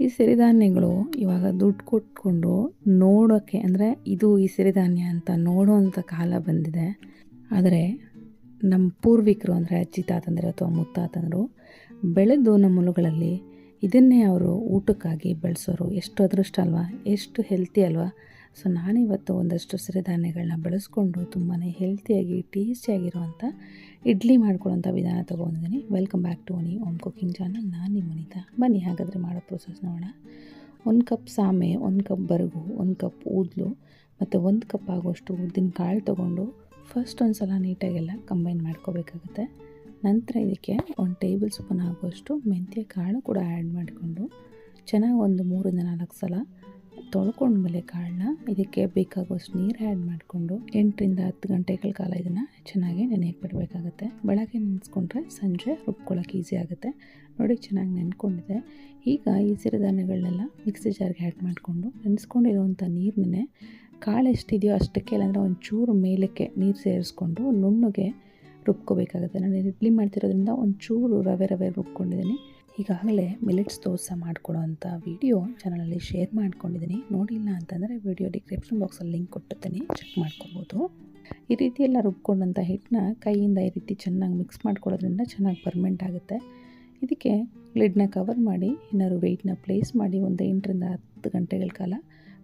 ಈ ಸಿರಿಧಾನ್ಯಗಳು ಇವಾಗ ದುಡ್ಡು ಕೊಟ್ಕೊಂಡು ನೋಡೋಕ್ಕೆ ಅಂದರೆ ಇದು ಈ ಸಿರಿಧಾನ್ಯ ಅಂತ ನೋಡುವಂಥ ಕಾಲ ಬಂದಿದೆ. ಆದರೆ ನಮ್ಮ ಪೂರ್ವಿಕರು, ಅಂದರೆ ಅಜ್ಜಿ ತಾತಂದರು ಅಥವಾ ಮುತ್ತಾತಂದರು ಬೆಳೆದು ನಮ್ಮ ಇದನ್ನೇ ಅವರು ಊಟಕ್ಕಾಗಿ ಬೆಳೆಸೋರು. ಎಷ್ಟು ಅದೃಷ್ಟ ಅಲ್ವಾ? ಎಷ್ಟು ಹೆಲ್ತಿ ಅಲ್ವಾ? ಸೊ ನಾನಿವತ್ತು ಒಂದಷ್ಟು ಸಿರಿಧಾನ್ಯಗಳನ್ನ ಬಳಸ್ಕೊಂಡು ತುಂಬಾ ಹೆಲ್ತಿಯಾಗಿ ಟೇಸ್ಟಿಯಾಗಿರುವಂಥ ಇಡ್ಲಿ ಮಾಡ್ಕೊಳ್ಳೋಂಥ ವಿಧಾನ ತೊಗೊಂಡಿದ್ದೀನಿ. ವೆಲ್ಕಮ್ ಬ್ಯಾಕ್ ಟು ಓನಿ ಓಮ್ ಕುಕಿಂಗ್ ಚಾನಲ್ ನಾನು ನಿಮ್ಮ ವನಿತಾ. ಬನ್ನಿ ಹಾಗಾದರೆ ಮಾಡೋ ಪ್ರೊಸೆಸ್ ನೋಡೋಣ. ಒಂದು ಕಪ್ ಸಾಮೆ ಒಂದು ಕಪ್ ಬರಗು, ಒಂದು ಕಪ್ ಊದ್ಲು ಮತ್ತು ಒಂದು ಕಪ್ ಆಗೋಷ್ಟು ಉದ್ದಿನ ಕಾಳು ತೊಗೊಂಡು ಫಸ್ಟ್ ಒಂದು ಸಲ ನೀಟಾಗೆಲ್ಲ ಕಂಬೈನ್ ಮಾಡ್ಕೋಬೇಕಾಗುತ್ತೆ. ನಂತರ ಇದಕ್ಕೆ ಒಂದು ಟೇಬಲ್ ಸ್ಪೂನ್ ಆಗುವಷ್ಟು ಮೆಂತ್ಯ ಕಾಳು ಕೂಡ ಆ್ಯಡ್ ಮಾಡಿಕೊಂಡು ಚೆನ್ನಾಗಿ ಒಂದು ಮೂರಿಂದ ನಾಲ್ಕು ಸಲ ತೊಳ್ಕೊಂಡ್ಮೇಲೆ ಕಾಳನ್ನ ಇದಕ್ಕೆ ಬೇಕಾಗುವಷ್ಟು ನೀರು ಆ್ಯಡ್ ಮಾಡಿಕೊಂಡು ಎಂಟರಿಂದ ಹತ್ತು ಗಂಟೆಗಳ ಕಾಲ ಇದನ್ನು ಚೆನ್ನಾಗಿ ನೆನೆಯಕ್ಕೆ ಬಿಡಬೇಕಾಗತ್ತೆ. ಬೆಳಗ್ಗೆ ನೆನೆಸ್ಕೊಂಡ್ರೆ ಸಂಜೆ ರುಬ್ಕೊಳ್ಳೋಕೆ ಈಸಿ ಆಗುತ್ತೆ. ನೋಡಿ ಚೆನ್ನಾಗಿ ನೆನ್ಕೊಂಡಿದೆ. ಈಗ ಈ ಸಿರಿಧಾನ್ಯಗಳನ್ನೆಲ್ಲ ಮಿಕ್ಸಿ ಜಾರ್ಗೆ ಆ್ಯಡ್ ಮಾಡಿಕೊಂಡು ನೆನೆಸ್ಕೊಂಡಿರುವಂಥ ನೀರನ್ನೇ ಕಾಳು ಎಷ್ಟಿದೆಯೋ ಅಷ್ಟಕ್ಕೆ ಇಲ್ಲಾಂದರೆ ಒಂದು ಚೂರು ಮೇಲಕ್ಕೆ ನೀರು ಸೇರಿಸ್ಕೊಂಡು ನುಣ್ಣಗೆ ರುಬ್ಕೋಬೇಕಾಗುತ್ತೆ. ನಾನು ಇಡ್ಲಿ ಮಾಡ್ತಿರೋದ್ರಿಂದ ಒಂದು ಚೂರು ರವೆ ರವೆ ರುಬ್ಕೊಂಡಿದ್ದೀನಿ. ಈಗಾಗಲೇ ಮಿಲೆಟ್ಸ್ ದೋಸೆ ಮಾಡ್ಕೊಳ್ಳೋ ಅಂಥ ವೀಡಿಯೋ ಚಾನಲಲ್ಲಿ ಶೇರ್ ಮಾಡ್ಕೊಂಡಿದ್ದೀನಿ. ನೋಡಿಲ್ಲ ಅಂತಂದರೆ ವಿಡಿಯೋ ಡಿಸ್ಕ್ರಿಪ್ಷನ್ ಬಾಕ್ಸಲ್ಲಿ ಲಿಂಕ್ ಕೊಟ್ಟಿರ್ತೀನಿ. ಚೆಕ್ ಮಾಡ್ಕೊಬೋದು. ಈ ರೀತಿ ಎಲ್ಲ ರುಬ್ಕೊಂಡಂಥ ಹಿಟ್ಟನ್ನ ಕೈಯಿಂದ ಈ ರೀತಿ ಚೆನ್ನಾಗಿ ಮಿಕ್ಸ್ ಮಾಡ್ಕೊಳ್ಳೋದ್ರಿಂದ ಚೆನ್ನಾಗಿ ಪರ್ಮೆಂಟ್ ಆಗುತ್ತೆ. ಇದಕ್ಕೆ ಲಿಡ್ನ ಕವರ್ ಮಾಡಿ, ಏನಾದ್ರು ವೆಯ್ಟ್ನ ಪ್ಲೇಸ್ ಮಾಡಿ ಒಂದು ಎಂಟರಿಂದ ಹತ್ತು ಗಂಟೆಗಳ ಕಾಲ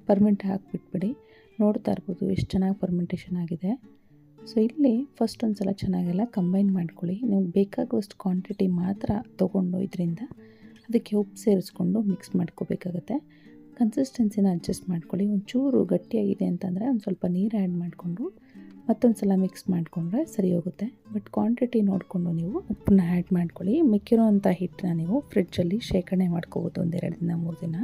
ಪರ್ಮೆಂಟ್ ಹಾಕಿಬಿಟ್ಬಿಡಿ. ನೋಡ್ತಾ ಇರ್ಬೋದು ಎಷ್ಟು ಚೆನ್ನಾಗಿ ಪರ್ಮೆಂಟೇಷನ್ ಆಗಿದೆ. ಸೊ ಇಲ್ಲಿ ಫಸ್ಟ್ ಒಂದು ಸಲ ಚೆನ್ನಾಗೆಲ್ಲ ಕಂಬೈನ್ ಮಾಡ್ಕೊಳ್ಳಿ. ನೀವು ಬೇಕಾಗುವಷ್ಟು ಕ್ವಾಂಟಿಟಿ ಮಾತ್ರ ತೊಗೊಂಡು ಇದರಿಂದ ಅದಕ್ಕೆ ಉಪ್ಪು ಸೇರಿಸ್ಕೊಂಡು ಮಿಕ್ಸ್ ಮಾಡ್ಕೋಬೇಕಾಗತ್ತೆ. ಕನ್ಸಿಸ್ಟೆನ್ಸಿನ ಅಡ್ಜಸ್ಟ್ ಮಾಡ್ಕೊಳ್ಳಿ. ಒಂಚೂರು ಗಟ್ಟಿಯಾಗಿದೆ ಅಂತಂದರೆ ಒಂದು ಸ್ವಲ್ಪ ನೀರು ಆ್ಯಡ್ ಮಾಡಿಕೊಂಡು ಮತ್ತೊಂದು ಸಲ ಮಿಕ್ಸ್ ಮಾಡಿಕೊಂಡ್ರೆ ಸರಿ ಹೋಗುತ್ತೆ. ಬಟ್ ಕ್ವಾಂಟಿಟಿ ನೋಡಿಕೊಂಡು ನೀವು ಉಪ್ಪನ್ನ ಆ್ಯಡ್ ಮಾಡ್ಕೊಳ್ಳಿ. ಮಿಕ್ಕಿರೋ ಅಂಥ ಹಿಟ್ಟನ್ನ ನೀವು ಫ್ರಿಡ್ಜಲ್ಲಿ ಶೇಖರಣೆ ಮಾಡ್ಕೋಬೋದು ಒಂದೆರಡು ದಿನ, ಮೂರು ದಿನ.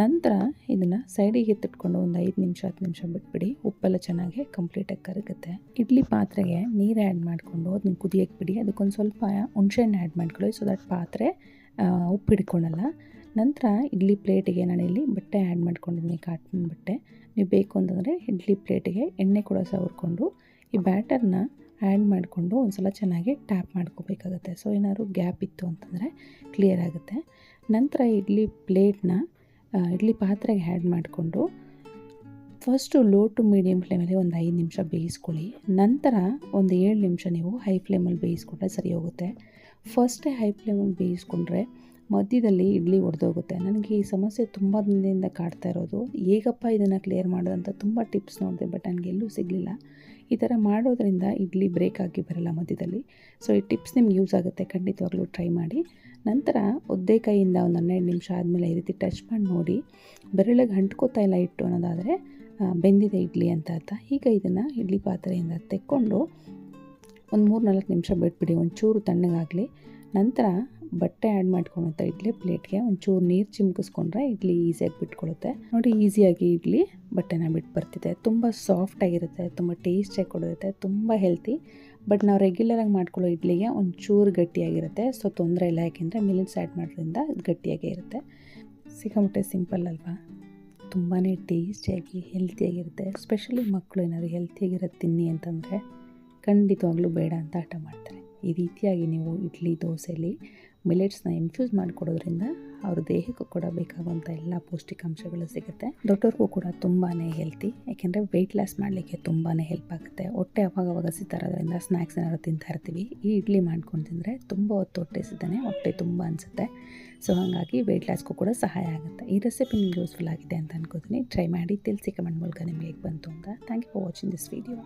ನಂತರ ಇದನ್ನು ಸೈಡಿಗೆ ಎತ್ತಿಟ್ಕೊಂಡು ಒಂದು ಐದು ನಿಮಿಷ, ಹತ್ತು ನಿಮಿಷ ಬಿಟ್ಬಿಡಿ. ಉಪ್ಪೆಲ್ಲ ಚೆನ್ನಾಗಿ ಕಂಪ್ಲೀಟಾಗಿ ಕರಗುತ್ತೆ. ಇಡ್ಲಿ ಪಾತ್ರೆಗೆ ನೀರು ಆ್ಯಡ್ ಮಾಡಿಕೊಂಡು ಅದನ್ನ ಕುದಿಯಕ್ಕೆ ಬಿಡಿ. ಅದಕ್ಕೊಂದು ಸ್ವಲ್ಪ ಹುಣಸೆಹಣ್ಣು ಆ್ಯಡ್ ಮಾಡ್ಕೊಳ್ಳಿ. ಸೊ ದಟ್ ಪಾತ್ರೆ ಉಪ್ಪು ಹಿಡ್ಕೊಳ್ಳಲ್ಲ ನಂತರ ಇಡ್ಲಿ ಪ್ಲೇಟಿಗೆ ನಾನಿಲ್ಲಿ ಬಟ್ಟೆ ಆ್ಯಡ್ ಮಾಡ್ಕೊಂಡಿದ್ದೀನಿ ಕಾಟನ್ ಬಟ್ಟೆ. ನೀವು ಬೇಕು ಅಂತಂದರೆ ಇಡ್ಲಿ ಪ್ಲೇಟಿಗೆ ಎಣ್ಣೆ ಕೂಡ ಸವರ್ಕೊಂಡು ಈ ಬ್ಯಾಟರ್ನ ಆ್ಯಡ್ ಮಾಡಿಕೊಂಡು ಒಂದು ಸಲ ಚೆನ್ನಾಗಿ ಟ್ಯಾಪ್ ಮಾಡ್ಕೋಬೇಕಾಗತ್ತೆ. ಸೊ ಏನಾದ್ರು ಗ್ಯಾಪ್ ಇತ್ತು ಅಂತಂದರೆ ಕ್ಲಿಯರ್ ಆಗುತ್ತೆ. ನಂತರ ಇಡ್ಲಿ ಪ್ಲೇಟ್ನ ಇಡ್ಲಿ ಪಾತ್ರೆಗೆ ಆ್ಯಡ್ ಮಾಡಿಕೊಂಡು ಫಸ್ಟು ಲೋ ಟು ಮೀಡಿಯಮ್ ಫ್ಲೇಮಲ್ಲಿ ಒಂದು ಐದು ನಿಮಿಷ ಬೇಯಿಸ್ಕೊಳ್ಳಿ. ನಂತರ ಒಂದು ಏಳು ನಿಮಿಷ ನೀವು ಹೈ ಫ್ಲೇಮಲ್ಲಿ ಬೇಯಿಸ್ಕೊಂಡ್ರೆ ಸರಿ ಹೋಗುತ್ತೆ. ಫಸ್ಟೇ ಹೈ ಫ್ಲೇಮಲ್ಲಿ ಬೇಯಿಸ್ಕೊಂಡ್ರೆ ಮಧ್ಯದಲ್ಲಿ ಇಡ್ಲಿ ಒಡೆದೋಗುತ್ತೆ. ನನಗೆ ಈ ಸಮಸ್ಯೆ ತುಂಬ ದಿನದಿಂದ ಕಾಡ್ತಾ ಇರೋದು. ಹೇಗಪ್ಪ ಇದನ್ನು ಕ್ಲಿಯರ್ ಮಾಡೋದಂತ ತುಂಬ ಟಿಪ್ಸ್ ನೋಡಿದೆ ಬಟ್ ನನಗೆ ಎಲ್ಲೂ ಸಿಗಲಿಲ್ಲ. ಈ ಥರ ಮಾಡೋದ್ರಿಂದ ಇಡ್ಲಿ ಬ್ರೇಕ್ ಆಗಿ ಬರಲ್ಲ ಮಧ್ಯದಲ್ಲಿ. ಸೊ ಈ ಟಿಪ್ಸ್ ನಿಮ್ಗೆ ಯೂಸ್ ಆಗುತ್ತೆ. ಖಂಡಿತವಾಗ್ಲೂ ಟ್ರೈ ಮಾಡಿ. ನಂತರ ಒದ್ದೆ ಕೈಯಿಂದ ಒಂದು ಹನ್ನೆರಡು ನಿಮಿಷ ಆದಮೇಲೆ ಈ ರೀತಿ ಟಚ್ ಮಾಡಿ ನೋಡಿ. ಬೆರಳಿಗೆ ಅಂಟ್ಕೋತಾ ಇಲ್ಲ ಇಟ್ಟು ಅನ್ನೋದಾದರೆ ಬೆಂದಿದೆ ಇಡ್ಲಿ ಅಂತ ಅರ್ಥ. ಈಗ ಇದನ್ನು ಇಡ್ಲಿ ಪಾತ್ರೆಯಿಂದ ತೆಕ್ಕೊಂಡು ಒಂದು ಮೂರು ನಾಲ್ಕು ನಿಮಿಷ ಬಿಟ್ಬಿಡಿ. ಒಂಚೂರು ತಣ್ಣಗಾಗಲಿ. ನಂತರ ಬಟ್ಟೆ ಆ್ಯಡ್ ಮಾಡ್ಕೊಳುತ್ತೆ ಇಡ್ಲಿ ಪ್ಲೇಟ್ಗೆ ಒಂಚೂರು ನೀರು ಚಿಮ್ಕಿಸ್ಕೊಂಡ್ರೆ ಇಡ್ಲಿ ಈಸಿಯಾಗಿ ಬಿಟ್ಕೊಳ್ಳುತ್ತೆ ನೋಡಿ ಈಸಿಯಾಗಿ ಇಡ್ಲಿ ಬಟ್ಟೆನ ಬಿಟ್ಟು ಬರ್ತಿದೆ. ತುಂಬ ಸಾಫ್ಟಾಗಿರುತ್ತೆ ತುಂಬ ಟೇಸ್ಟಿಯಾಗಿ ಕೊಡುತ್ತೆ, ತುಂಬ ಹೆಲ್ತಿ ಬಟ್ ನಾವು ರೆಗ್ಯುಲರಾಗಿ ಮಾಡ್ಕೊಳ್ಳೋ ಇಡ್ಲಿಗೆ ಒಂಚೂರು ಗಟ್ಟಿಯಾಗಿರುತ್ತೆ. ಸೊ ತೊಂದರೆ ಇಲ್ಲ, ಯಾಕೆಂದರೆ ಮಿಲಿಟ್ಸ್ ಆ್ಯಡ್ ಮಾಡೋದ್ರಿಂದ ಗಟ್ಟಿಯಾಗೇ ಇರುತ್ತೆ. ಸಿಕ್ಕಾಮಟ್ಟೆ ಸಿಂಪಲ್ ಅಲ್ವಾ? ತುಂಬಾ ಟೇಸ್ಟಿಯಾಗಿ ಹೆಲ್ತಿಯಾಗಿರುತ್ತೆ ಸ್ಪೆಷಲಿ ಮಕ್ಕಳು ಏನಾದ್ರು ಹೆಲ್ತಿಯಾಗಿರೋದು ತಿನ್ನಿ ಅಂತಂದರೆ ಖಂಡಿತವಾಗ್ಲೂ ಬೇಡ ಅಂತ ಆಟ ಮಾಡ್ತಾರೆ. ಈ ರೀತಿಯಾಗಿ ನೀವು ಇಡ್ಲಿ ದೋಸೆಯಲ್ಲಿ ಮಿಲೆಟ್ಸ್ನ ಇನ್ಫ್ಯೂಸ್ ಮಾಡಿಕೊಡೋದ್ರಿಂದ ಅವ್ರ ದೇಹಕ್ಕೂ ಕೂಡ ಬೇಕಾಗುವಂಥ ಎಲ್ಲ ಪೌಷ್ಟಿಕಾಂಶಗಳು ಸಿಗುತ್ತೆ. ದೊಡ್ಡವ್ರಿಗೂ ಕೂಡ ತುಂಬಾ ಹೆಲ್ತಿ ಯಾಕೆಂದರೆ ವೆಯ್ಟ್ ಲಾಸ್ ಮಾಡಲಿಕ್ಕೆ ತುಂಬಾ ಹೆಲ್ಪ್ ಆಗುತ್ತೆ. ಹೊಟ್ಟೆ ಅವಾಗವಾಗ ಸಿತಾರೋದ್ರಿಂದ ಸ್ನ್ಯಾಕ್ಸ್ ಏನಾದ್ರು ತಿಂತಾ ಇರ್ತೀವಿ. ಈ ಇಡ್ಲಿ ಮಾಡ್ಕೊಂಡು ತಿಂದರೆ ತುಂಬ ಹೊತ್ತು ಹೊಟ್ಟೆ ಸಿದ್ದಾನೆ ಹೊಟ್ಟೆ ತುಂಬ ಅನಿಸುತ್ತೆ. ಸೊ ಹಾಗಾಗಿ ವೆಯ್ಟ್ ಲಾಸ್ಗೂ ಕೂಡ ಸಹಾಯ ಆಗುತ್ತೆ. ಈ ರೆಸಿಪಿ ನಿಮ್ಗೆ ಯೂಸ್ಫುಲ್ ಆಗಿದೆ ಅಂತ ಅನ್ಕೋತೀನಿ. ಟ್ರೈ ಮಾಡಿ ತಿಳಿಸಿ ಕಮೆಂಟ್ ಮೂಲಕ ನಿಮಗೆ ಹೇಗೆ ಬಂತು ಅಂತ. Thank you for watching this video